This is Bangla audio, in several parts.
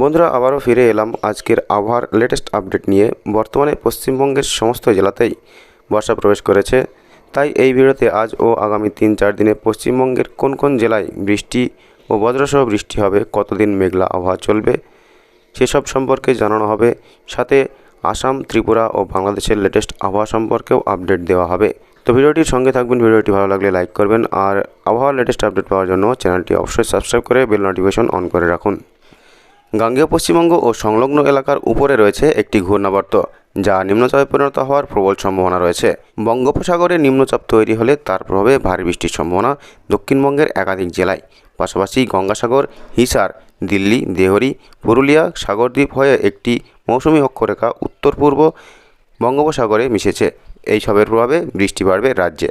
বন্ধুরা, আবারও ফিরে এলাম আজকের আবহাওয়ার লেটেস্ট আপডেট নিয়ে। বর্তমানে পশ্চিমবঙ্গের সমস্ত জেলাতেই বর্ষা প্রবেশ করেছে। তাই এই ভিডিওতে আজ ও আগামী তিন চার দিনে পশ্চিমবঙ্গের কোন কোন জেলায় বৃষ্টি ও বজ্রসহ বৃষ্টি হবে, কতদিন মেঘলা আবহাওয়া চলবে, সেসব সম্পর্কে জানানো হবে। সাথে আসাম, ত্রিপুরা ও বাংলাদেশের লেটেস্ট আবহাওয়া সম্পর্কেও আপডেট দেওয়া হবে। তো ভিডিওটির সঙ্গে থাকবেন, ভিডিওটি ভালো লাগলে লাইক করবেন। আর আবহাওয়ার লেটেস্ট আপডেট পাওয়ার জন্য চ্যানেলটি অবশ্যই সাবস্ক্রাইব করে বেল নোটিফিকেশন অন করে রাখুন। গাঙ্গেয় পশ্চিমবঙ্গ ও সংলগ্ন এলাকার উপরে রয়েছে একটি ঘূর্ণাবর্ত, যা নিম্নচাপে পরিণত হওয়ার প্রবল সম্ভাবনা রয়েছে। বঙ্গোপসাগরে নিম্নচাপ তৈরি হলে তার প্রভাবে ভারী বৃষ্টির সম্ভাবনা দক্ষিণবঙ্গের একাধিক জেলায়। পাশাপাশি গঙ্গাসাগর, হিসার, দিল্লি, দেহরি, পুরুলিয়া, সাগরদ্বীপ হয়ে একটি মৌসুমি অক্ষরেখা উত্তর পূর্ব বঙ্গোপসাগরে মিশেছে। এই সবের প্রভাবে বৃষ্টি বাড়বে রাজ্যে।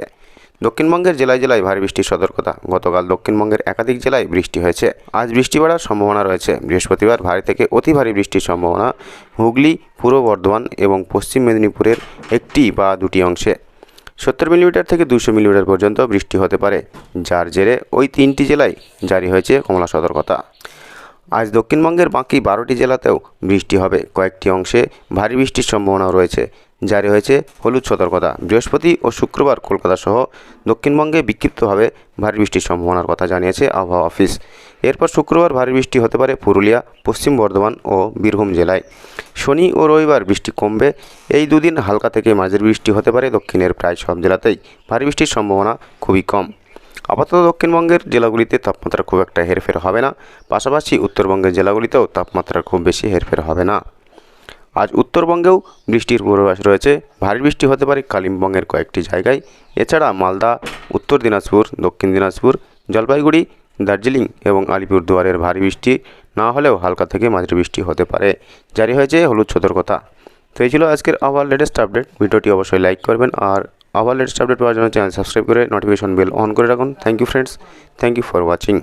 দক্ষিণবঙ্গের জেলায় জেলায় ভারী বৃষ্টির সতর্কতা। গতকাল দক্ষিণবঙ্গের একাধিক জেলায় বৃষ্টি হয়েছে। আজ বৃষ্টি বাড়ার সম্ভাবনা রয়েছে। বৃহস্পতিবার ভারী থেকে অতি ভারী বৃষ্টির সম্ভাবনা হুগলি, পূর্ব বর্ধমান এবং পশ্চিম মেদিনীপুরের একটি বা দুটি অংশে। সত্তর মিলিমিটার থেকে দুশো মিলিমিটার পর্যন্ত বৃষ্টি হতে পারে। যার জেরে ওই তিনটি জেলায় জারি হয়েছে কমলা সতর্কতা। আজ দক্ষিণবঙ্গের বাকি বারোটি জেলাতেও বৃষ্টি হবে। কয়েকটি অংশে ভারী বৃষ্টির সম্ভাবনা রয়েছে। জারি হয়েছে হলুদ সতর্কতা। বৃহস্পতি ও শুক্রবার কলকাতা সহ দক্ষিণবঙ্গে বিক্ষিপ্তভাবে ভারী বৃষ্টির সম্ভাবনার কথা জানিয়েছে আবহাওয়া অফিস। এরপর শুক্রবার ভারী বৃষ্টি হতে পারে পুরুলিয়া, পশ্চিম বর্ধমান ও বীরভূম জেলায়। শনি ও রবিবার বৃষ্টি কমবে। এই দুদিন হালকা থেকে মাঝের বৃষ্টি হতে পারে। দক্ষিণের প্রায় সব জেলাতেই ভারী বৃষ্টির সম্ভাবনা খুবই কম। আপাতত দক্ষিণবঙ্গের জেলাগুলিতে তাপমাত্রা খুব একটা হেরফের হবে না। পাশাপাশি উত্তরবঙ্গের জেলাগুলিতেও তাপমাত্রা খুব বেশি হেরফের হবে না। আজ উত্তরবঙ্গেও বৃষ্টির পূর্বাভাস রয়েছে। ভারী বৃষ্টি হতে পারে কালিম্পংয়ের কয়েকটি জায়গায়। এছাড়া মালদা, উত্তর দিনাজপুর, দক্ষিণ দিনাজপুর, জলপাইগুড়ি, দার্জিলিং এবং আলিপুরদুয়ারের ভারী বৃষ্টি না হলেও হালকা থেকে মাঝারি বৃষ্টি হতে পারে। জারি হয়েছে হলুদ সতর্কতা। তো এই ছিল আজকের আবার লেটেস্ট আপডেট ভিডিওটি অবশ্যই লাইক করবেন আর আবার লেটেস্ট আপডেট পাওয়ার জন্য চ্যানেল সাবস্ক্রাইব করে নোটিফিকেশন বেল অন করে রাখুন। Thank you friends thank you for watching